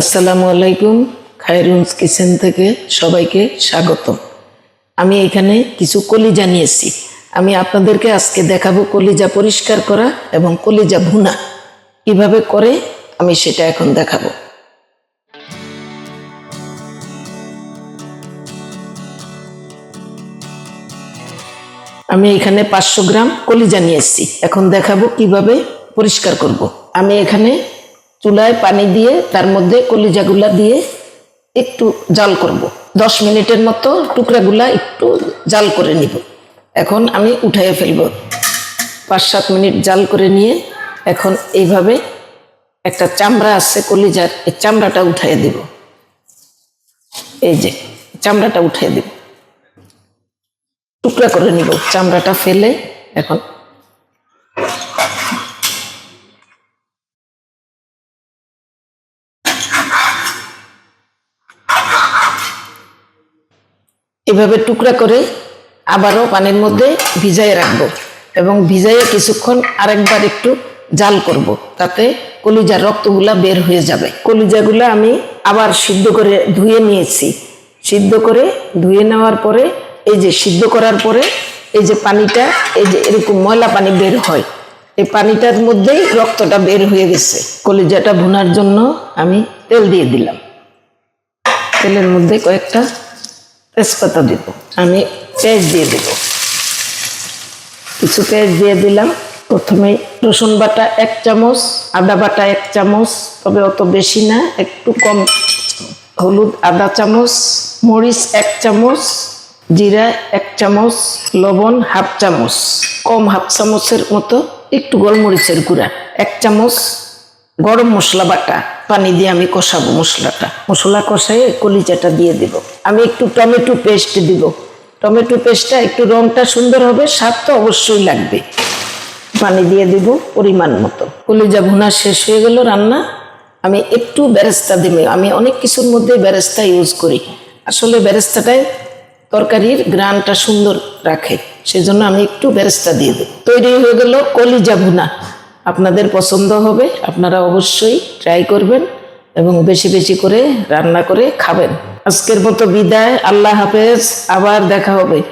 আসসালামু আলাইকুম, খায়রুন্স কিচেন থেকে সবাইকে স্বাগত আমি এখানে কিছু কলিজা নিয়েছি। আমি আপনাদেরকে আজকে দেখাবো কলিজা পরিষ্কার করা এবং কলিজা ভুনা। কীভাবে করে আমি সেটা এখন দেখাবো। আমি এখানে পাঁচশো গ্রাম কলিজা নিয়ে এসেছি এখন দেখাবো কীভাবে পরিষ্কার করব। আমি এখানে চুলায় পানি দিয়ে, তার মধ্যে কলিজাগুলা দিয়ে একটু জাল করব। দশ মিনিটের মতো টুকরাগুলা একটু জাল করে নিব। এখন আমি উঠাইয়ে ফেলব। পাঁচ সাত মিনিট জাল করে নিয়ে এখন এইভাবে একটা চামড়া আছে কলিজার, এই চামড়াটা উঠাইয়ে দিব। এই যে, চামড়াটা উঠিয়ে দিব। টুকরা করে নিব। চামড়াটা ফেলে এখন এভাবে টুকরা করে আবারও পানির মধ্যে ভিজাই রাখব এবং ভিজাইয়ে কিছুক্ষণ আরেকবার একটু জাল করব। তাতে কলিজার রক্তগুলা বের হয়ে যাবে। কলিজাগুলা আমি আবার সিদ্ধ করে ধুয়ে নিয়েছি। সিদ্ধ করে ধুয়ে নেওয়ার পরে, এই যে সিদ্ধ করার পরে, এই যে পানিটা, এই যে এরকম ময়লা পানি বের হয়, এই পানিটার মধ্যেই রক্তটা বের হয়ে গেছে। কলিজাটা ভুনার জন্য আমি তেল দিয়ে দিলাম। তেলের মধ্যে কয়েকটা তেজপাতা দিব। আমি পেঁয়াজ দিয়ে দেব। কিছু পেঁয়াজ দিয়ে দিলাম। প্রথমে রসুন বাটা এক চামচ, আদা বাটা এক চামচ, তবে অত বেশি না, একটু কম। হলুদ আধা চামচ, মরিচ এক চামচ, জিরা এক চামচ, লবণ হাফ চামচ। কম হাফ চামচের মতো একটু গোলমরিচের গুঁড়া, এক চামচ গরম মশলা বাটা। পানি দিয়ে আমি কষাবো মশলাটা। মশলা কষাই কলিজাটা দিয়ে দিব। আমি একটু টমেটো পেস্ট দিব। টমেটো পেস্টটা একটু রংটা সুন্দর হবে, স্বাদ তো অবশ্যই লাগবে। পানি দিয়ে দিব পরিমাণ মতো। কলিজা ভুনা শেষ হয়ে গেল রান্না। আমি একটু বেরেস্তা দিবে আমি অনেক কিছুর মধ্যে বেরেস্তা ইউজ করি। আসলে বেরেস্তাটাই তরকারির গ্রানটা সুন্দর রাখে। সেজন্য আমি একটু বেরেস্তা দিয়ে দিই তৈরি হয়ে গেল কলিজা ভুনা। আপনাদের পছন্দ হবে, আপনারা অবশ্যই ট্রাই করবেন এবং বেশি বেশি করে রান্না করে খাবেন। আজকের মতো বিদায়, আল্লাহ হাফেজ, আবার দেখা হবে।